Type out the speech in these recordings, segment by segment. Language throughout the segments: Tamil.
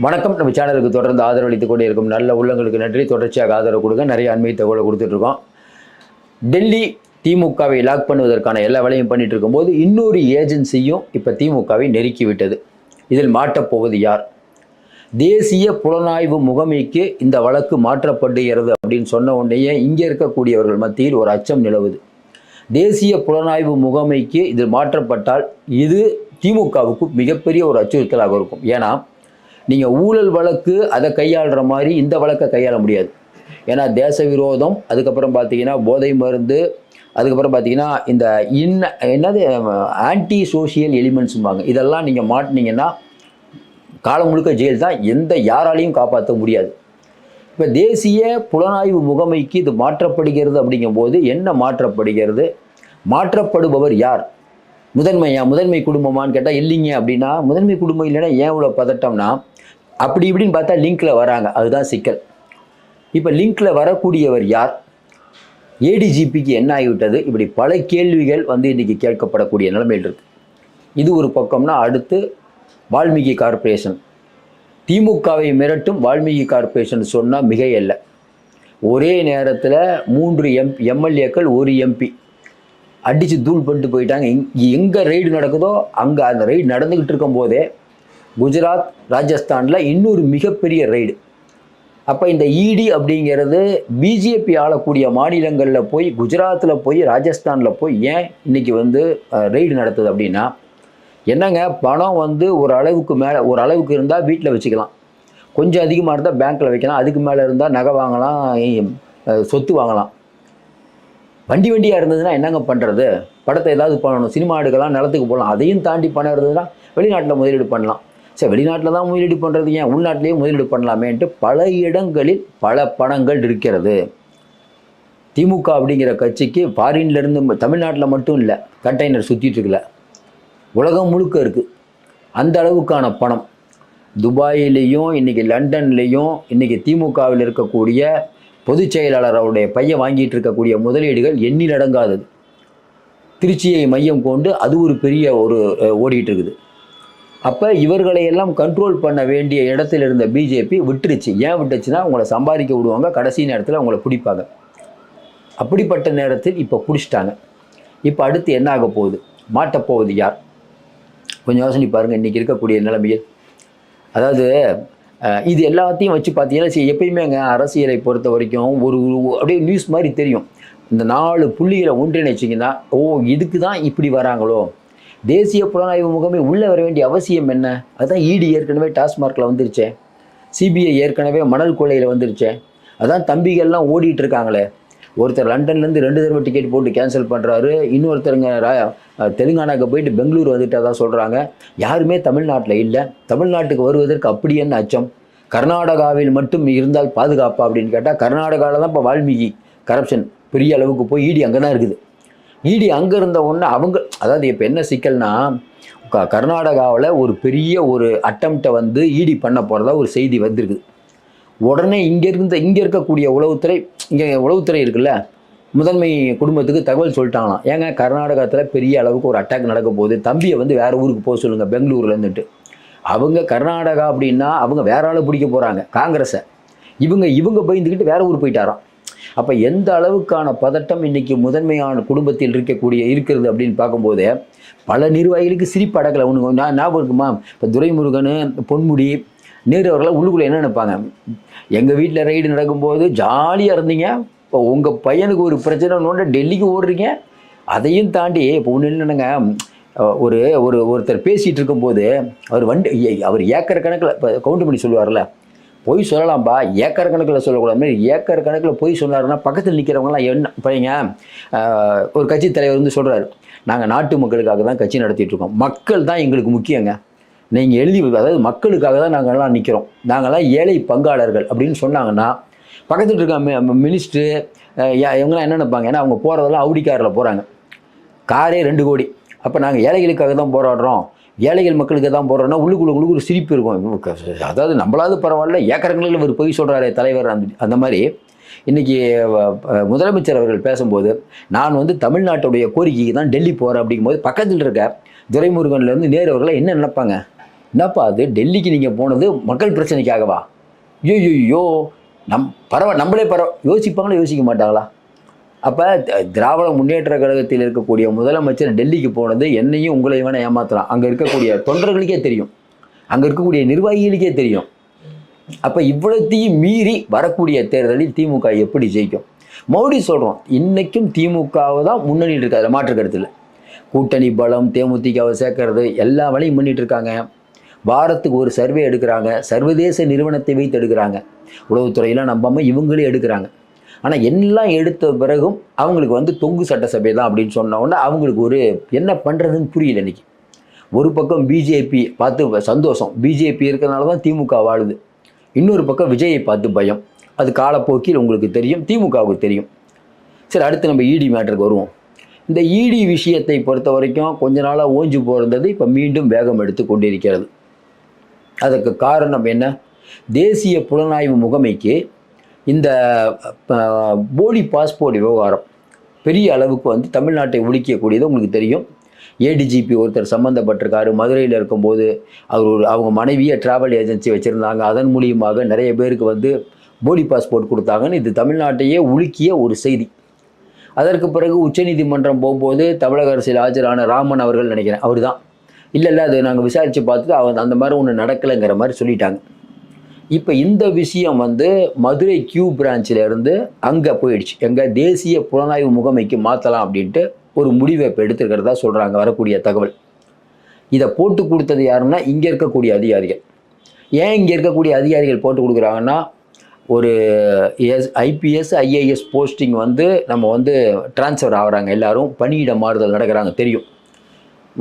வணக்கம். நம்ம சேனலுக்கு தொடர்ந்து ஆதரவு அளித்துக் கொண்டே இருக்கும் நல்ல உள்ளங்களுக்கு நன்றி. தொடர்ச்சியாக ஆதரவு கொடுங்க. நிறைய அண்மை தகவலை கொடுத்துட்ருக்கோம் டெல்லி திமுகவை லாக் பண்ணுவதற்கான எல்லா வேலையும் பண்ணிட்டு இருக்கும்போது இன்னொரு ஏஜென்சியும் இப்போ திமுகவை நெருக்கி விட்டது இதில் மாட்டப்போவது யார்? தேசிய புலனாய்வு முகமைக்கு இந்த வழக்கு மாற்றப்படுகிறது அப்படின்னு சொன்ன உடனேயே இங்கே இருக்கக்கூடியவர்கள் மத்தியில் ஒரு அச்சம் நிலவுது. தேசிய புலனாய்வு முகமைக்கு இது மாற்றப்பட்டால் இது திமுகவுக்கு மிகப்பெரிய ஒரு அச்சுறுத்தலாக இருக்கும். ஏன்னா நீங்கள் ஊழல் வழக்கு அதை கையாளுற மாதிரி இந்த வழக்கை கையாள முடியாது. ஏன்னா தேச விரோதம் அதுக்கப்புறம் பார்த்தீங்கன்னா போதை மருந்து அதுக்கப்புறம் பார்த்தீங்கன்னா இந்த இன்ன என்னது ஆன்டி சோஷியல் எலிமெண்ட்ஸும்பாங்க இதெல்லாம் நீங்கள் மாட்டினீங்கன்னா காலம் முழுக்க ஜெயில் தான். எந்த யாராலையும் காப்பாற்ற முடியாது. இப்போ தேசிய புலனாய்வு முகமைக்கு இது மாற்றப்படுகிறது அப்படிங்கும்போது என்ன மாற்றப்படுகிறது? மாற்றப்படுபவர் யார்? முதன்மையா முதன்மை குடும்பமான்னு கேட்டால் இல்லைங்க அப்படின்னா முதன்மை குடும்பம் இல்லைன்னா ஏன் இவ்வளோ பதட்டம்னா அப்படி இப்படின்னு பார்த்தா லிங்க்கில் வராங்க. அதுதான் சிக்கல். இப்போ லிங்க்கில் வரக்கூடியவர் யார்? ஏடிஜிபிக்கு என்ன ஆகிவிட்டது? இப்படி பல கேள்விகள் வந்து இன்றைக்கி கேட்கப்படக்கூடிய நிலைமையில் இருக்குது இது ஒரு பக்கம்னா அடுத்து வால்மீகி கார்ப்பரேஷன். திமுகவை மிரட்டும் வால்மீகி கார்ப்பரேஷன் சொன்னால் மிகையல்ல. ஒரே நேரத்தில் மூன்று எம் எம்எல்ஏக்கள் ஒரு எம்பி. அடித்து தூள் பண்ணிட்டு போயிட்டாங்க. எங்கே ரைடு நடக்குதோ அங்கே அந்த ரைடு நடந்துக்கிட்டு இருக்கும்போதே குஜராத் ராஜஸ்தானில் இன்னொரு மிகப்பெரிய ரைடு அப்போ இந்த இடி அப்படிங்கிறது பிஜேபி ஆளக்கூடிய மாநிலங்களில் போய் குஜராத்தில் போய் ராஜஸ்தானில் போய் ஏன் இன்னைக்கு வந்து ரெய்டு நடத்துது அப்படின்னா என்னங்க? பணம் வந்து ஒரு அளவுக்கு மேலே ஒரு அளவுக்கு இருந்தால் வீட்டில் வச்சுக்கலாம். கொஞ்சம் அதிகமாக இருந்தால் பேங்க்கில் வைக்கலாம். அதுக்கு மேலே இருந்தால் நகை வாங்கலாம் சொத்து வாங்கலாம். வண்டி வண்டியாக இருந்ததுன்னா என்னங்க பண்ணுறது படத்தை ஏதாவது பண்ணணும். சினிமா எடுக்கலாம் நிலத்துக்கு போகலாம். அதையும் தாண்டி பணம் இருந்ததுன்னா வெளிநாட்டில் முதலீடு பண்ணலாம். சரி வெளிநாட்டில் தான் முதலீடு பண்ணுறது ஏன்? உள்நாட்டிலேயே முதலீடு பண்ணலாமேன்ட்டு பல இடங்களில் பல பணங்கள் இருக்கிறது. திமுக அப்படிங்கிற கட்சிக்கு ஃபாரின்லேருந்து தமிழ்நாட்டில் மட்டும் இல்லை கண்டெய்னர் சுற்றிட்டுருக்கல உலகம் முழுக்க இருக்குது அந்த அளவுக்கான பணம். துபாயிலையும் இன்றைக்கி லண்டன்லேயும் இன்றைக்கி திமுகவில் இருக்கக்கூடிய பொதுச் செயலாளர் அவருடைய பையன் வாங்கிட்டு இருக்கக்கூடிய முதலீடுகள் எண்ணில் அடங்காதது. திருச்சியை மையம் கொண்டு அது ஒரு பெரிய ஒரு ஓடிட்டு இருக்குது. அப்போ இவர்களை எல்லாம் கண்ட்ரோல் பண்ண வேண்டிய இடத்துல இருந்த பிஜேபி விட்டுருச்சு. ஏன் விட்டுச்சுன்னா அவங்கள சம்பாதிக்க விடுவாங்க கடைசி நேரத்தில் அவங்கள பிடிப்பாங்க. அப்படிப்பட்ட நேரத்தில் இப்போ பிடிச்சிட்டாங்க. இப்போ அடுத்து என்ன ஆக போகுது? மாட்டப்போவது யார்? கொஞ்சம் யோசனை பாருங்கள் இன்றைக்கி இருக்கக்கூடிய நிலைமையில். அதாவது இது எல்லாத்தையும் வச்சு பார்த்தீங்கன்னா சரி, எப்பயுமேங்க அரசியலை பொறுத்த வரைக்கும் ஒரு அப்படியே நியூஸ் மாதிரி தெரியும். இந்த நாலு புள்ளிகளை ஒன்றிணைச்சிங்கன்னா ஓ இதுக்கு தான் இப்படி வராங்களோ? தேசிய புலனாய்வு முகமே உள்ளே வர வேண்டிய அவசியம் என்ன? அதுதான் இடி ஏற்கனவே டாஸ்மார்க்கில் வந்துருச்சே. சிபிஐ ஏற்கனவே மணல் கொள்ளையில் வந்துருச்சே. அதான் தம்பிகள்லாம் ஓடிட்டு இருக்காங்களே. ஒருத்தர் லண்டன்லேருந்து ரெண்டு தடவை டிக்கெட் போட்டு கேன்சல் பண்ணுறாரு இன்னொருத்தருங்க ரா- தெலுங்கானாக்கு போயிட்டு பெங்களூர் வந்துட்டதாக சொல்கிறாங்க யாருமே தமிழ்நாட்டில் இல்லை. தமிழ்நாட்டுக்கு வருவதற்கு அப்படி என்ன அச்சம்? கர்நாடகாவில் மட்டும் இருந்தால் பாதுகாப்பா அப்படின்னு கேட்டால் கர்நாடகாவில் தான் இப்போ வால்மீகி கரப்ஷன் பெரிய அளவுக்கு போய் ஈடி அங்கே தான் இருக்குது. ஈடி அங்கே இருந்த உடனே அவங்க அதாவது இப்போ என்ன சிக்கல்னா க- கர்நாடகாவில் ஒரு பெரிய ஒரு அட்டம்ப்டை வந்து ஈடி பண்ண போகிறதா ஒரு செய்தி வந்திருக்குது. உடனே இங்கே இருந்த இங்கே இருக்கக்கூடிய உளவுத்துறை இங்கே உளவுத்துறை இருக்குல்ல முதன்மை குடும்பத்துக்கு தகவல் சொல்லிட்டாங்களாம். ஏங்க கர்நாடகத்தில் பெரிய அளவுக்கு ஒரு அட்டாக் நடக்க போகுது. தம்பியை வந்து வேறு ஊருக்கு போக சொல்லுங்கள் பெங்களூர்லேருந்துட்டு அவங்க கர்நாடகா அப்படின்னா அவங்க வேற ஆளை பிடிக்க போகிறாங்க காங்கிரஸை. இவங்க இவங்க பயந்துக்கிட்டு வேற ஊர் போயிட்டாராம். அப்போ எந்த அளவுக்கான பதட்டம் இன்றைக்கி முதன்மையான குடும்பத்தில் இருக்கக்கூடிய இருக்கிறது அப்படின்னு பார்க்கும்போது பல நிர்வாகிகளுக்கு சிரிப்பு அடக்கலை. ஒன்று நான் ஞாபகம் இருக்குமா? இப்போ துரைமுருகன் பொன்முடி நேரு அவர்களாம் உள்ளுக்குள்ளே என்ன நினைப்பாங்க? எங்கள் வீட்டில் ரைடு நடக்கும்போது ஜாலியாக இருந்தீங்க. இப்போ உங்கள் பையனுக்கு ஒரு பிரச்சனை நோண்ட டெல்லிக்கு ஓடுறீங்க. அதையும் தாண்டி இப்போ ஒன்று என்னென்னங்க? ஒரு ஒரு ஒருத்தர் பேசிகிட்டு இருக்கும்போது அவர் வண்டி ஏ- அவர் ஏக்கர் கணக்கில் இப்போ கவுண்ட் பண்ணி சொல்லுவார்ல பொய் சொல்லலாம்ப்பா ஏக்கர் கணக்கில் சொல்லக்கூடாது. மாதிரி ஏக்கர் கணக்கில் பொய் சொன்னாருன்னா பக்கத்தில் நிற்கிறவங்களாம் என்ன பையங்க ஒரு கட்சி தலைவர் வந்து சொல்கிறாரு நாங்கள் நாட்டு மக்களுக்காக தான் கட்சி நடத்திட்டு இருக்கோம். மக்கள் தான் எங்களுக்கு முக்கியங்க. நீங்கள் எழுதி அதாவது மக்களுக்காக தான் நாங்கள்லாம் நிற்கிறோம் நாங்கள்லாம் ஏழை பங்காளர்கள் அப்படின்னு சொன்னாங்கன்னா பக்கத்தில் இருக்க மினிஸ்ட்ரு இவங்கெல்லாம் என்ன நினைப்பாங்க? ஏன்னா அவங்க போகிறதெல்லாம் அவுடி காரில் போகிறாங்க காரே ரெண்டு கோடி. அப்போ நாங்கள் ஏழைகளுக்காக தான் போராடுறோம். ஏழைகள் மக்களுக்கு தான் போடுறோம்னா உள்ளுக்குள்ள உள்ளுக்குள்ள சிரிப்பு இருக்கும். அதாவது நம்மளாவது பரவாயில்ல ஏக்கரங்களில் ஒரு பொய் சொல்கிறாரே தலைவர் அந்த அந்த மாதிரி. இன்றைக்கி முதலமைச்சர் அவர்கள் பேசும்போது நான் வந்து தமிழ்நாட்டுடைய கோரிக்கைக்கு தான் டெல்லி போகிறேன் அப்படிங்கும்போது பக்கத்தில் இருக்க துரைமுருகன்லேருந்து நேரு அவர்களை என்ன நினைப்பாங்க? என்னப்பா அது? டெல்லிக்கு நீங்கள் போனது மக்கள் பிரச்சனைக்காகவா? ஐயோ ஐயோ நம் பரவ நம்மளே பரவ யோசிப்பாங்களா யோசிக்க மாட்டாங்களா? அப்போ திராவிட முன்னேற்ற கழகத்தில் இருக்கக்கூடிய முதலமைச்சர் டெல்லிக்கு போனது என்னையும் உங்களையும் வேணால் ஏமாத்தலாம். அங்கே இருக்கக்கூடிய தொண்டர்களுக்கே தெரியும். அங்கே இருக்கக்கூடிய நிர்வாகிகளுக்கே தெரியும். அப்போ இவ்வளோத்தையும் மீறி வரக்கூடிய தேர்தலில் திமுக எப்படி ஜெயிக்கும்? மோடி சொல்கிறோம் இன்றைக்கும் திமுகவை தான் முன்னணியில் இருக்காது மாற்று கருத்தில் கூட்டணி பலம் தேமுதிகவை சேர்க்கறது எல்லா வேலையும் பண்ணிகிட்டு இருக்காங்க. வாரத்துக்கு ஒரு சர்வே எடுக்கிறாங்க. சர்வதேச நிறுவனத்தை வைத்து எடுக்கிறாங்க. உளவுத்துறையெல்லாம் நம்பாமல் இவங்களே எடுக்கிறாங்க. ஆனால் எல்லாம் எடுத்த பிறகும் அவங்களுக்கு வந்து தொங்கு சட்டசபை தான் அப்படின்னு சொன்ன அவங்களுக்கு ஒரு என்ன பண்ணுறதுன்னு புரியல இன்னைக்கு. ஒரு பக்கம் பிஜேபி பார்த்து சந்தோஷம். பிஜேபி இருக்கிறனால தான் திமுக வாழுது. இன்னொரு பக்கம் விஜயை பார்த்து பயம். அது காலப்போக்கில் உங்களுக்கு தெரியும் திமுகவுக்கு தெரியும். சரி அடுத்து நம்ம இடி மேட்டருக்கு வருவோம். இந்த இடி விஷயத்தை பொறுத்த வரைக்கும் கொஞ்ச நாளாக ஓஞ்சு போகிறது இப்போ மீண்டும் வேகம் எடுத்து கொண்டிருக்கிறது. அதற்கு காரணம் என்ன? தேசிய புலனாய்வு முகமைக்கு இந்த போலி பாஸ்போர்ட் விவகாரம் பெரிய அளவுக்கு வந்து தமிழ்நாட்டை ஒழிக்கக்கூடியது உங்களுக்கு தெரியும். ஏடிஜிபி ஒருத்தர் சம்மந்தப்பட்டிருக்காரு மதுரையில் இருக்கும்போது அவர் ஒரு அவங்க மனைவியை ட்ராவல் ஏஜென்சி வச்சுருந்தாங்க. அதன் மூலியமாக நிறைய பேருக்கு வந்து போலி பாஸ்போர்ட் கொடுத்தாங்கன்னு இது தமிழ்நாட்டையே உலுக்கிய ஒரு செய்தி. அதற்கு பிறகு உச்சநீதிமன்றம் போகும்போது தமிழக அரசியல் ஆஜரான ராமன் அவர்கள் நினைக்கிறேன். அவர் தான் இல்லை இல்லை அது நாங்கள் விசாரித்து பார்த்துட்டு அவன் அந்த மாதிரி ஒன்று நடக்கலைங்கிற மாதிரி சொல்லிட்டாங்க. இப்போ இந்த விஷயம் வந்து மதுரை கியூ பிரான்ச்சிலேருந்து அங்கே போயிடுச்சு. எங்கள் தேசிய புலனாய்வு முகமைக்கு மாற்றலாம் அப்படின்ட்டு ஒரு முடிவை இப்போ எடுத்துருக்கிறதா சொல்கிறாங்க வரக்கூடிய தகவல். இதை போட்டு கொடுத்தது யாருன்னா இங்கே இருக்கக்கூடிய அதிகாரிகள். ஏன் இங்கே இருக்கக்கூடிய அதிகாரிகள் போட்டு கொடுக்குறாங்கன்னா ஒரு எஸ் ஐபிஎஸ் ஐஏஎஸ் போஸ்டிங் வந்து நம்ம வந்து ட்ரான்ஸ்ஃபர் ஆகுறாங்க எல்லோரும். பணியிட மாறுதல் நடக்கிறாங்க தெரியும்.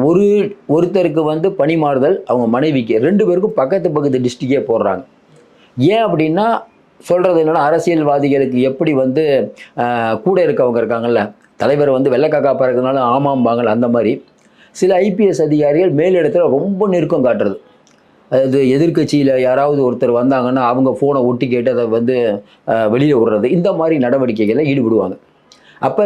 ஒரு ஒருத்தருக்கு வந்து பணி மாறுதல் அவங்க மனைவிக்கு ரெண்டு பேருக்கும் பக்கத்து பக்கத்து டிஸ்ட்ரிக்டே போடுறாங்க. ஏன் அப்படின்னா சொல்கிறது என்னென்னா அரசியல்வாதிகளுக்கு எப்படி வந்து கூட இருக்கவங்க இருக்காங்கல்ல தலைவர் வந்து வெள்ளக்காக்கா பறக்கிறதுனால ஆமாம்பாங்கல்ல அந்த மாதிரி. சில ஐபிஎஸ் அதிகாரிகள் மேலிடத்தில் ரொம்ப நெருக்கம் காட்டுறது. அதாவது எதிர்க்கட்சியில் யாராவது ஒருத்தர் வந்தாங்கன்னா அவங்க ஃபோனை ஒட்டி கேட்டு அதை வந்து வெளியில் விடுறது. இந்த மாதிரி நடவடிக்கைகளில் ஈடுபடுவாங்க. அப்போ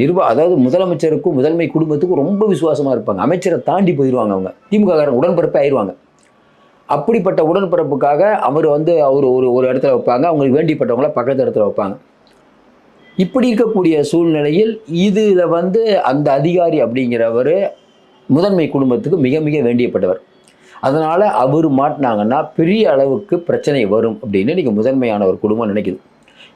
நிர்வா அதாவது முதலமைச்சருக்கும் முதன்மை குடும்பத்துக்கும் ரொம்ப விசுவாசமாக இருப்பாங்க. அமைச்சரை தாண்டி போயிடுவாங்க அவங்க. திமுக காரங்க உடன்பிறப்பே ஆயிடுவாங்க அப்படிப்பட்ட உடன்பிறப்புக்காக அவர் வந்து அவர் ஒரு ஒரு இடத்துல வைப்பாங்க. அவங்களுக்கு வேண்டிப்பட்டவங்கள பக்கத்து இடத்துல வைப்பாங்க. இப்படி இருக்கக்கூடிய சூழ்நிலையில் இதில் வந்து அந்த அதிகாரி அப்படிங்கிறவர் முதன்மை குடும்பத்துக்கு மிக மிக வேண்டியப்பட்டவர். அதனால் அவர் மாட்டினாங்கன்னா பெரிய அளவுக்கு பிரச்சனை வரும் அப்படின்னு இன்றைக்கி முதன்மையான ஒரு குடும்பம் நினைக்குது.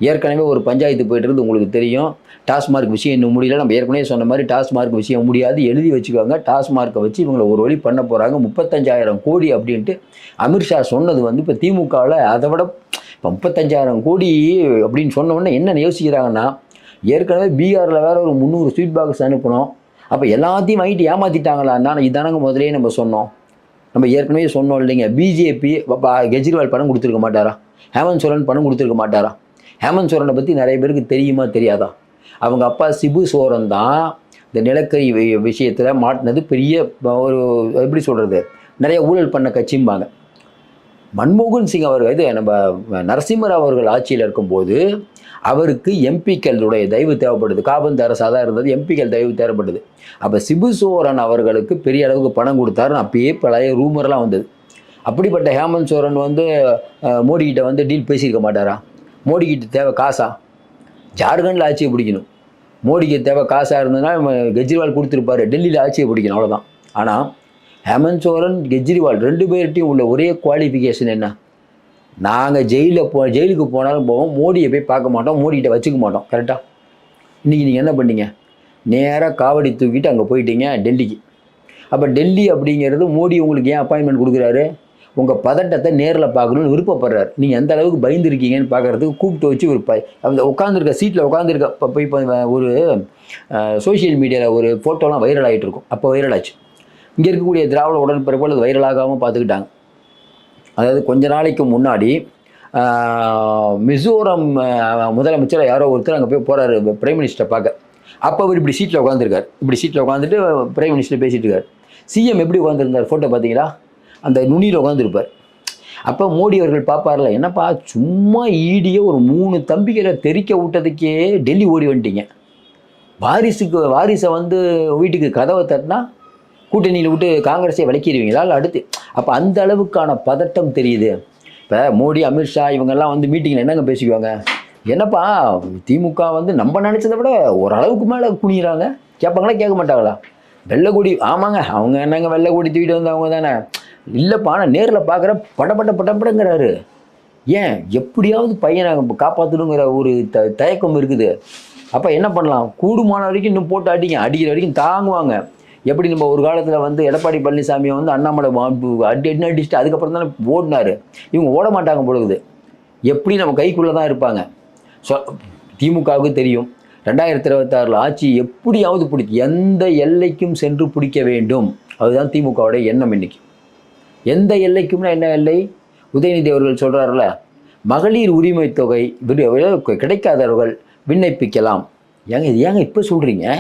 ஏற்கனவே ஒரு பஞ்சாயத்து போயிட்டுருந்து உங்களுக்கு தெரியும். டாஸ்மார்க் விஷயம் இன்னும் முடியல. நம்ம ஏற்கனவே சொன்ன மாதிரி டாஸ்மார்க் விஷயம் முடியாது. எழுதி வச்சுக்கோங்க. டாஸ்மார்க்கை வச்சு இவங்களை ஒரு வழி பண்ண போகிறாங்க முப்பத்தஞ்சாயிரம் கோடி அப்படின்ட்டு அமித்ஷா சொன்னது வந்து இப்போ திமுகவில் அதை விட இப்போ முப்பத்தஞ்சாயிரம் கோடி அப்படின்னு சொன்ன உடனே என்ன யோசிக்கிறாங்கன்னா ஏற்கனவே பீகாரில் வேறு ஒரு முந்நூறு ஸ்வீட் பாக்ஸ் அனுப்பணும் அப்போ எல்லாத்தையும் வாங்கிட்டு ஏமாற்றிட்டாங்களா நான் இதானங்க முதலே நம்ம சொன்னோம். நம்ம ஏற்கனவே சொன்னோம் இல்லைங்க. பிஜேபி கெஜ்ரிவால் பணம் கொடுத்துருக்க மாட்டாரா? ஹேமந்த் சோரன் பணம் கொடுத்துருக்க மாட்டாரா? ஹேமந்த் சோரனை பற்றி நிறைய பேருக்கு தெரியுமா தெரியாதா? அவங்க அப்பா சிபு சோரன் தான் இந்த நிலக்கரி விஷயத்தில் மாட்டினது பெரிய ஒரு எப்படி சொல்கிறது நிறைய ஊழல் பண்ண கட்சிம்பாங்க. மன்மோகன் சிங் அவர்கள் இது நம்ம நரசிம்மராவ் அவர்கள் ஆட்சியில் இருக்கும்போது அவருக்கு எம்பிக்களுடைய தயவு தேவைப்படுது காபந்து அரசாக தான் இருந்தது எம்பிக்கள் தயவு தேவைப்படுது அப்போ சிபு சோரன் அவர்களுக்கு பெரிய அளவுக்கு பணம் கொடுத்தாரு. அப்பயே பழைய ரூமர்லாம் வந்தது. அப்படிப்பட்ட ஹேமந்த் சோரன் வந்து மோடிக்கிட்ட மோடி வந்து டீல் பேசியிருக்க மாட்டாரா? மோடிக்கிட்ட தேவை காசா? ஜார்க்கண்டில் ஆட்சியை பிடிக்கணும். மோடிக்கு தேவை காசாக இருந்ததுன்னா கெஜ்ரிவால் கொடுத்துருப்பாரு. டெல்லியில் ஆட்சியை பிடிக்கணும் அவ்வளோதான் ஆனால் ஹேமந்த் சோரன் கெஜ்ரிவால் ரெண்டு பேர்கிட்டையும் உள்ள ஒரே குவாலிஃபிகேஷன் என்ன? நாங்கள் ஜெயிலில் போ ஜெயிலுக்கு போனாலும் போவோம் மோடியை போய் பார்க்க மாட்டோம் மோடிகிட்ட வச்சுக்க மாட்டோம். கரெக்டாக இன்றைக்கி நீங்கள் என்ன பண்ணீங்க? நேராக காவடி தூக்கிட்டு அங்கே போயிட்டீங்க டெல்லிக்கு. அப்போ டெல்லி அப்படிங்கிறது மோடி உங்களுக்கு ஏன் அப்பாயின்மெண்ட் கொடுக்குறாரு? உங்கள் பதட்டத்தை நேரில் பார்க்கணும்னு விருப்பப்படுறாரு. நீங்கள் எந்த அளவுக்கு பயந்துருக்கீங்கன்னு பார்க்கறதுக்கு கூப்பிட்டு வச்சு ஒரு ப அந்த உட்காந்துருக்க சீட்டில் உட்காந்துருக்க இப்போ போய் இப்போ ஒரு சோஷியல் மீடியாவில் ஒரு ஃபோட்டோலாம் வைரல் ஆகிட்டு இருக்கும். அப்போ வைரல் ஆச்சு. இங்கே இருக்கக்கூடிய திராவிட உடன்பிறப்புகள் அது வைரலாகாமல் பார்த்துக்கிட்டாங்க. அதாவது கொஞ்ச நாளைக்கு முன்னாடி மிசோரம் முதலமைச்சர் யாரோ ஒருத்தர் அங்கே போய் போகிறாரு பிரைம் மினிஸ்டரை பார்க்க. அப்போ அவர் இப்படி சீட்டில் உட்காந்துருக்கார் இப்படி சீட்டில் உட்காந்துட்டு பிரைம் மினிஸ்டர் பேசிட்டு இருக்கார். சிஎம் எப்படி உட்காந்துருந்தார் ஃபோட்டோ பார்த்தீங்களா? அந்த நுனியில் உட்காந்துருப்பார் அப்போ மோடி அவர்கள் பார்ப்பார்ல என்னப்பா சும்மா ஈடியே ஒரு மூணு தம்பிகளை தெறிக்க விட்டதுக்கே டெல்லி ஓடி வந்துட்டீங்க. வாரிசுக்கு வாரிசை வந்து வீட்டுக்கு கதவை தட்டினா கூட்டணியில் விட்டு காங்கிரஸை விளக்கிடுவீங்களா இல்லை அடுத்து. அப்போ அந்த அளவுக்கான பதட்டம் தெரியுது. இப்போ மோடி அமித்ஷா இவங்கெல்லாம் வந்து மீட்டிங்கில் என்னங்க பேசிக்குவாங்க? என்னப்பா திமுக வந்து நம்ம நினச்சதை விட ஓரளவுக்கு மேலே குனிகிறாங்க கேட்பாங்களா கேட்க மாட்டாங்களா? வெள்ளைக்குடி ஆமாங்க அவங்க என்னங்க வெள்ளைக்குடி தூக்கிட்டு வந்தவங்க தானே? இல்லைப்பா நான் நேரில் பார்க்குற படப்பட்ட படப்படங்கிறாரு ஏன்? எப்படியாவது பையனை காப்பாற்றணுங்கிற ஒரு த தயக்கம் இருக்குது. அப்போ என்ன பண்ணலாம்? கூடுமான வரைக்கும் இன்னும் போட்டு அடிங்க. அடிக்கிற வரைக்கும் தாங்குவாங்க. எப்படி நம்ம ஒரு காலத்தில் வந்து எடப்பாடி பழனிசாமியை வந்து அண்ணாமலை வா- அடி அடி அடிச்சுட்டு அதுக்கப்புறம் தானே ஓடினாரு. இவங்க ஓட மாட்டாங்க பொழுது எப்படி நம்ம கைக்குள்ளே தான் இருப்பாங்க? சொ திமுகவுக்கு தெரியும். ரெண்டாயிரத்தி இருபத்தாறில் ஆட்சி எப்படியாவது பிடிக்கும். எந்த எல்லைக்கும் சென்று பிடிக்க வேண்டும். அதுதான் திமுகவுடைய எண்ணம் இன்னைக்கு. எந்த எல்லைக்கும்னா என்ன எல்லை? உதயநிதி அவர்கள் சொல்கிறாருல மகளிர் உரிமை தொகை விடு- கிடைக்காதவர்கள் விண்ணப்பிக்கலாம். ஏங்க இது ஏங்க இப்போ சொல்கிறீங்க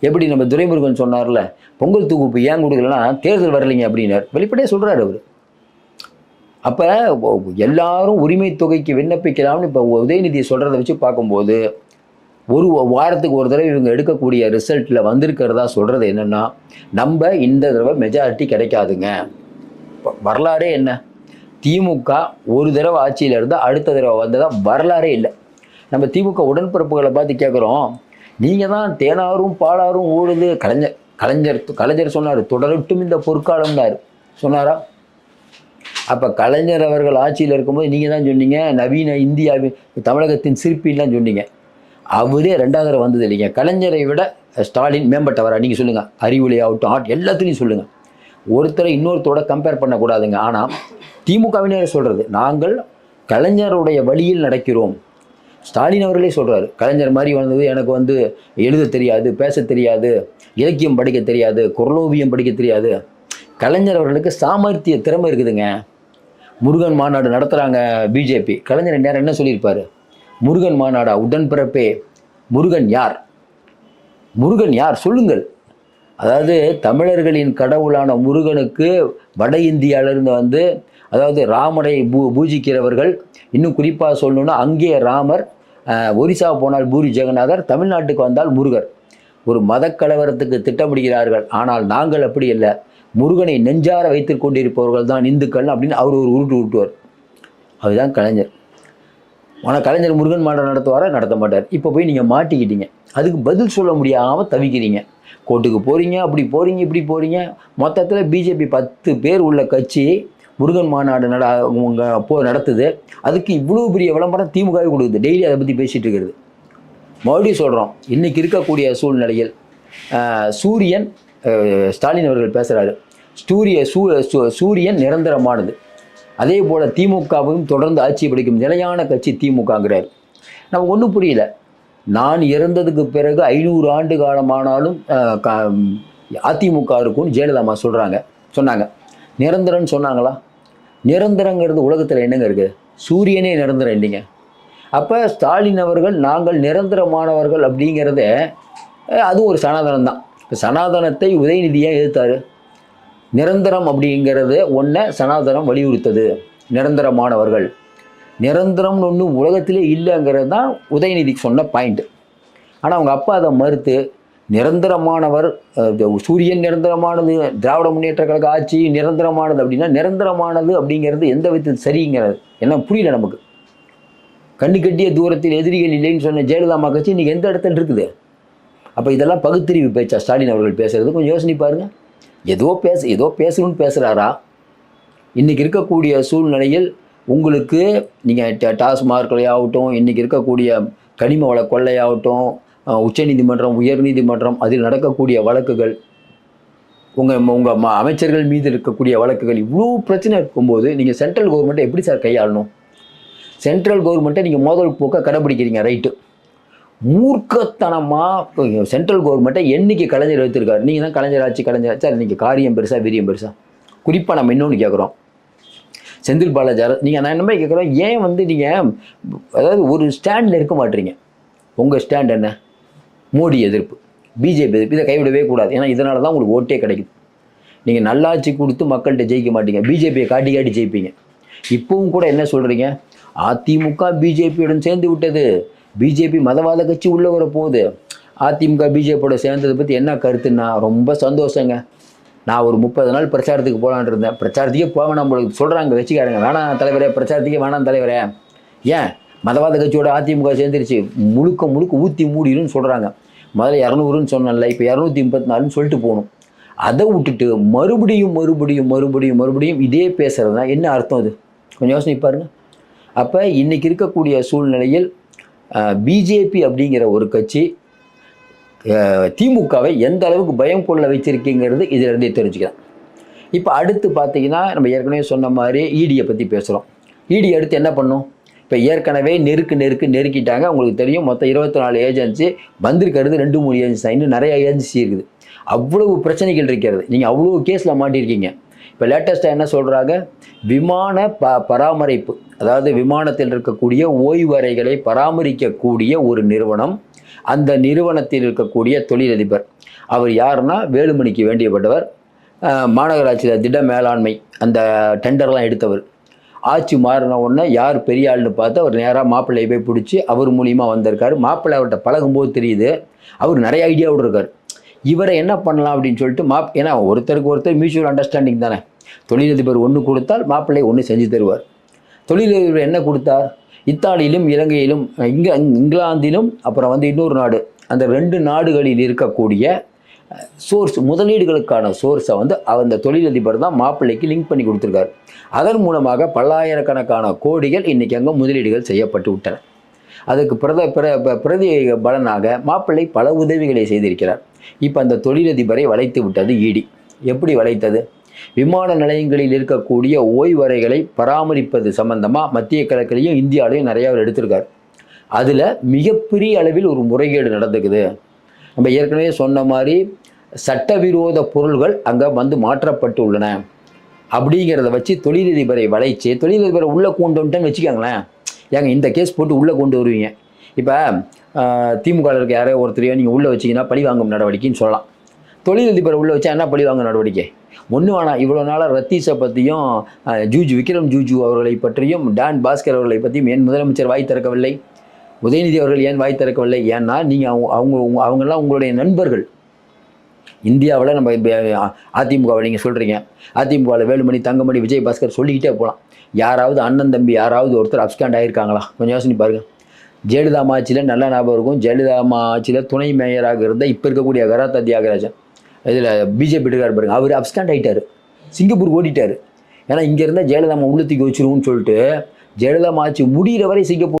எப்படி நம்ம துரைமுருகன் சொன்னார்ல பொங்கல் தொகுப்பு ஏன் கொடுக்கலன்னா தேர்தல் வரலைங்க அப்படின்னார். வெளிப்படையாக சொல்கிறாரு அவர். அப்போ எல்லாரும் உரிமை தொகைக்கு விண்ணப்பிக்கலாம்னு இப்போ உதயநிதியை சொல்கிறத வச்சு பார்க்கும்போது ஒரு வாரத்துக்கு ஒரு தடவை இவங்க எடுக்கக்கூடிய ரிசல்ட்டில் வந்திருக்கிறதா சொல்கிறது என்னென்னா நம்ம இந்த தடவை மெஜாரிட்டி கிடைக்காதுங்க. வரலாறே என்ன? திமுக ஒரு தடவை ஆட்சியில் இருந்தால் அடுத்த தடவை வந்ததாக வரலாறே இல்லை. நம்ம திமுக உடன்பிறப்புகளை பார்த்து கேட்குறோம் நீங்கள் தான் தேனாரும் பாலாரும் ஓடுது கலைஞர் கலைஞர் கலைஞர் சொன்னார் தொடரட்டும் இந்த பொற்காலம்னார். சொன்னாரா? அப்போ கலைஞர் அவர்கள் ஆட்சியில் இருக்கும்போது நீங்கள் தான் சொன்னீங்க நவீன இந்தியாவின் தமிழகத்தின் சிற்பின்லாம் சொன்னீங்க. அவரே ரெண்டாவது தடவை வந்தது இல்லைங்க. கலைஞரை விட ஸ்டாலின் மேம்பட்டவரா? நீங்கள் சொல்லுங்கள் அறிவுலை ஆகட்டும் ஆட் எல்லாத்துலேயும் சொல்லுங்கள் ஒருத்தரை இன்னொருத்தரோட கம்பேர் பண்ணக்கூடாதுங்க. ஆனால் திமுகவினர் சொல்கிறது நாங்கள் கலைஞருடைய வழியில் நடக்கிறோம். ஸ்டாலின் அவர்களே சொல்கிறார் கலைஞர் மாதிரி வந்தது எனக்கு வந்து எழுத தெரியாது பேச தெரியாது இலக்கியம் படிக்க தெரியாது குரலோவியம் படிக்க தெரியாது. கலைஞர் அவர்களுக்கு சாமர்த்திய திறமை இருக்குதுங்க. முருகன் மாநாடு நடத்துகிறாங்க பிஜேபி. கலைஞர் நேரம் என்ன சொல்லியிருப்பார்? முருகன் மாநாடா? உடன்பிறப்பே. முருகன் யார்? முருகன் யார்? சொல்லுங்கள். அதாவது தமிழர்களின் கடவுளான முருகனுக்கு வட இந்தியாவிலிருந்து வந்து அதாவது ராமனை பூ பூஜிக்கிறவர்கள் இன்னும் குறிப்பாக சொல்லணும்னா அங்கே ராமர் ஒரிசா போனால் பூரி ஜெகநாதர் தமிழ்நாட்டுக்கு வந்தால் முருகர். ஒரு மதக்கலவரத்துக்கு திட்டமிடுகிறார்கள். ஆனால் நாங்கள் அப்படி இல்லை முருகனை நெஞ்சார வைத்து கொண்டிருப்பவர்கள் தான் இந்துக்கள் அப்படின்னு அவர் ஒரு உருட்டு விட்டுவார் அதுதான் கலைஞர். ஆனால் கலைஞர் முருகன் மாநாடு நடத்துவாரா? நடத்த மாட்டார். இப்போ போய் நீங்கள் மாட்டிக்கிட்டீங்க. அதுக்கு பதில் சொல்ல முடியாமல் தவிக்கிறீங்க. கோர்ட்டுக்கு போகிறீங்க அப்படி போகிறீங்க இப்படி போகிறீங்க மொத்தத்தில் பிஜேபி பத்து பேர் உள்ள கட்சி முருகன் மாநாடு நட உங்கள் போ நடத்துது. அதுக்கு இவ்வளோ பெரிய விளம்பரம் திமுகவே கொடுக்குது. டெய்லி அதை பற்றி பேசிகிட்டு இருக்கிறது. மறுபடியும் சொல்கிறோம் இன்றைக்கி இருக்கக்கூடிய சூழ்நிலையில் சூரியன் ஸ்டாலின் அவர்கள் பேசுகிறாரு சூரிய சூ- சூரியன் நிரந்தரமானது. அதே போல் திமுகவும் தொடர்ந்து ஆட்சி பிடிக்கும் நிலையான கட்சி திமுகங்கிறார். நமக்கு ஒன்றும் புரியல. நான் இறந்ததுக்கு பிறகு ஐநூறு ஆண்டு காலமானாலும் அதிமுக இருக்கும்னு ஜெயலலிதா அம்மா சொல்கிறாங்க சொன்னாங்க. நிரந்தரம்னு சொன்னாங்களா? நிரந்தரங்கிறது உலகத்தில் என்னங்க இருக்குது சூரியனே நிரந்தரம் இல்லைங்க. அப்போ ஸ்டாலின் அவர்கள் நாங்கள் நிரந்தரமானவர்கள் அப்படிங்கிறத அதுவும் ஒரு சனாதனம் தான் இப்போ சனாதனத்தை உதயநிதியாக எதிர்த்தார் நிரந்தரம் அப்படிங்கிறது ஒன்றை சனாதனம் வலியுறுத்தது. நிரந்தரமானவர்கள். நிரந்தரம்னு ஒன்று உலகத்திலே இல்லைங்கிறது தான் உதயநிதிக்கு சொன்ன பாயிண்ட் ஆனால் அவங்க அப்பா அதை மறுத்து நிரந்தரமானவர் சூரியன் நிரந்தரமானது திராவிட முன்னேற்ற கழக ஆட்சி நிரந்தரமானது அப்படின்னா நிரந்தரமானது அப்படிங்கிறது எந்த விதத்தில் சரிங்கிறது? என்ன புரியல நமக்கு. கண்ணு கட்டிய தூரத்தில் எதிரிகள் இல்லைன்னு சொன்ன ஜெயலலிதா கட்சி இன்றைக்கி எந்த இடத்துல இருக்குது? அப்போ இதெல்லாம் பகுத்தறிவு பேச்சா ஸ்டாலின் அவர்கள் பேசுறது? கொஞ்சம் யோசனை பாருங்கள் ஏதோ பேச ஏதோ பேசணும்னு பேசுகிறாரா இன்றைக்கி இருக்கக்கூடிய சூழ்நிலையில் உங்களுக்கு நீங்கள் டாஸ்மார்க்லையாகட்டும் இன்றைக்கி இருக்கக்கூடிய கனிம வள கொள்ளையாகட்டும் அஹ், உச்சநீதிமன்றம் உயர்நீதிமன்றம் அதில் நடக்கக்கூடிய வழக்குகள் உங்கள் உங்கள் அமைச்சர்கள் மீது இருக்கக்கூடிய வழக்குகள் இவ்வளோ பிரச்சனை இருக்கும்போது நீங்கள் சென்ட்ரல் கவர்மெண்ட்டை எப்படி சார் கையாளணும்? சென்ட்ரல் கவர்மெண்ட்டை நீங்கள் மோதல் போக்க கடைபிடிக்கிறீங்க ரைட்டு மூர்க்கத்தனமாக சென்ட்ரல் கவர்மெண்ட்டை என்றைக்கு கலைஞர் எடுத்திருக்காரு நீங்கள் தான் கலைஞர் ஆட்சி கலைஞர் ஆச்சு? அது காரியம் பெருசாக வீரியம் பெருசாக குறிப்பாக நம்ம இன்னொன்று கேட்குறோம் செந்தில் பாலாஜி நீங்கள் நான் என்ன கேட்குறோம் ஏன் வந்து நீங்கள் அதாவது ஒரு ஸ்டாண்டில் இருக்க மாட்டீங்க? உங்கள் ஸ்டாண்ட் என்ன? மோடி எதிர்ப்பு பிஜேபி எதிர்ப்பு இதை கைவிடவே கூடாது. ஏன்னா இதனால தான் உங்களுக்கு ஓட்டே கிடைக்குது. நீங்கள் நல்லாட்சி கொடுத்து மக்கள்கிட்ட ஜெயிக்க மாட்டீங்க. பிஜேபியை காட்டி காட்டி ஜெயிப்பீங்க. இப்போவும் கூட என்ன சொல்கிறீங்க அதிமுக பிஜேபியுடன் சேர்ந்து விட்டது. பிஜேபி மதவாத கட்சி உள்ளே வர போகுது அதிமுக பிஜேபியோட சேர்ந்ததை பற்றி என்ன கருத்துன்னா ரொம்ப சந்தோஷங்க. நான் ஒரு முப்பது நாள் பிரச்சாரத்துக்கு போகலான் இருந்தேன். பிரச்சாரத்துக்கே போக நம்மளுக்கு சொல்கிறாங்க வச்சுக்காருங்க வேணாம் தலைவரே பிரச்சாரத்துக்கே வேணாம் தலைவரே. ஏன்? மதவாத கட்சியோட அதிமுக சேர்ந்துருச்சு. முழுக்க முழுக்க ஊற்றி மூடிடுன்னு சொல்கிறாங்க முதல்ல இரநூறுன்னு சொன்னல இப்போ இரநூத்தி முப்பத்தி நாலுன்னு சொல்லிட்டு போகணும். அதை விட்டுட்டு மறுபடியும் மறுபடியும் மறுபடியும் மறுபடியும் இதே பேசுகிறதுனா என்ன அர்த்தம் அது? கொஞ்சம் யோசனை பாருங்க. அப்போ இன்றைக்கி இருக்கக்கூடிய சூழ்நிலையில் பிஜேபி அப்படிங்கிற ஒரு கட்சி திமுகவை எந்த அளவுக்கு பயம் கொள்ள வச்சிருக்கீங்கிறது இதிலிருந்தே தெரிஞ்சுக்கலாம். இப்போ அடுத்து பார்த்தீங்கன்னா நம்ம ஏற்கனவே சொன்ன மாதிரி ஈடியை பற்றி பேசுகிறோம் இடி அடுத்து என்ன பண்ணும்? இப்போ ஏற்கனவே நெருக்கு நெருக்கு நெருக்கிட்டாங்க. உங்களுக்கு தெரியும் மொத்தம் இருபத்தி நாலு ஏஜென்சி வந்திருக்கிறது ரெண்டு மூணு ஏஜென்சி இன்னும் நிறைய ஏஜென்சி இருக்குது. அவ்வளவு பிரச்சனைகள் இருக்கிறது. நீங்கள் அவ்வளோ கேஸில் மாட்டியிருக்கீங்க. இப்போ லேட்டஸ்ட்டாக என்ன சொல்கிறாங்க விமான ப பராமரிப்பு. அதாவது விமானத்தில் இருக்கக்கூடிய ஓய்வறைகளை பராமரிக்கக்கூடிய ஒரு நிறுவனம் அந்த நிறுவனத்தில் இருக்கக்கூடிய தொழிலதிபர். அவர் யாருன்னா? வேலுமணிக்கு வேண்டியப்பட்டவர். மாநகராட்சியில் திட மேலாண்மை அந்த டெண்டர்லாம் எடுத்தவர். ஆட்சி மாறின உடனே யார் பெரிய ஆள்னு பார்த்து அவர் நேராக மாப்பிள்ளையை போய் பிடிச்சி அவர் மூலிமா வந்திருக்காரு. மாப்பிள்ளை அவர்கிட்ட பழகும்போது தெரியுது அவர் நிறைய ஐடியாவோடு இருக்கார். இவரை என்ன பண்ணலாம் அப்படின்னு சொல்லிட்டு மாப் ஏன்னா ஒருத்தருக்கு ஒருத்தர் மியூச்சுவல் அண்டர்ஸ்டாண்டிங் தானே. தொழிலதிபர் ஒன்று கொடுத்தால் மாப்பிள்ளை ஒன்று செஞ்சு தருவார். தொழிலதிபர் என்ன கொடுத்தார்? இத்தாலியிலும் இலங்கையிலும் இங்க இங்கிலாந்திலும் அப்புறம் வந்து இன்னொரு நாடு. அந்த ரெண்டு நாடுகளில் இருக்கக்கூடிய சோர்ஸ் முதலீடுகளுக்கான சோர்ஸை வந்து அந்த தொழிலதிபர் தான் மாப்பிள்ளைக்கு லிங்க் பண்ணி கொடுத்துருக்காரு. அதன் மூலமாக பல்லாயிரக்கணக்கான கோடிகள் இன்றைக்கி அங்கே முதலீடுகள் செய்யப்பட்டு விட்டன. அதுக்கு பிரத பிர பிரதி பலனாக மாப்பிள்ளை பல உதவிகளை செய்திருக்கிறார். இப்போ அந்த தொழிலதிபரை வளைத்து விட்டது இடி எப்படி வளைத்தது? விமான நிலையங்களில் இருக்கக்கூடிய ஓய்வறைகளை பராமரிப்பது சம்பந்தமாக மத்திய கிழக்கிலையும் இந்தியாவிலையும் நிறையா அவர் எடுத்திருக்கார். அதில் மிகப்பெரிய அளவில் ஒரு முறைகேடு நடந்துக்குது. நம்ம ஏற்கனவே சொன்ன மாதிரி சட்டவிரோத பொருள்கள் அங்கே வந்து மாற்றப்பட்டு உள்ளன. அப்படிங்கிறத வச்சு தொழிலதிபரை வளைச்சு தொழிலதிபரை உள்ளே கொண்டு வந்துட்டேன்னு வச்சுக்கோங்களேன். ஏங்க இந்த கேஸ் போட்டு உள்ளே கொண்டு வருவீங்க. இப்போ திமுக இருக்க யாரோ ஒருத்தரையோ நீங்கள் உள்ளே வச்சிங்கன்னா பழி வாங்கும் நடவடிக்கைன்னு சொல்லலாம். தொழிலதிபரை உள்ளே வச்சா என்ன பழி வாங்கும் நடவடிக்கை? ஒன்று வேணாம் இவ்வளோ நாளாக ரத்தீஷை பற்றியும் ஜூஜு விக்ரம் ஜூஜு அவர்களை பற்றியும் டான் பாஸ்கர் அவர்களை பற்றியும் ஏன் முதலமைச்சர் வாய் திறக்கவில்லை? உதயநிதி அவர்கள் ஏன் வாய் திறக்கவில்லை? ஏன்னா நீங்கள் அவங்க அவங்க அவங்கெல்லாம் உங்களுடைய நண்பர்கள். இந்தியாவில் நம்ம அதிமுகவை நீங்கள் சொல்கிறீங்க அதிமுகவில் வேலுமணி தங்கமணி விஜய் பாஸ்கர் சொல்லிக்கிட்டே போகலாம் யாராவது அண்ணன் தம்பி யாராவது ஒருத்தர் அப்ஸ்காண்ட் ஆகியிருக்காங்களா கொஞ்சம் யோசனை பாருங்கள் ஜெயலலிதா ஆட்சியில் நல்ல ஞாபகம் இருக்கும். ஜெயலலிதா ஆட்சியில் துணை மேயராக இருந்த இப்போ இருக்கக்கூடிய கராத்தா தியாகராஜன். இதில் பிஜேபி இருக்கார் பாருங்க. அவர் அப்ஸ்டாண்ட் ஆகிட்டார் சிங்கப்பூர் ஓடிட்டார். ஏன்னா இங்கே இருந்தால் ஜெயலலிதா உள்ளத்துக்கு வச்சிருவோம்னு சொல்லிட்டு ஜெயலலிதா ஆட்சி முடிகிற வரை சிங்கப்பூர்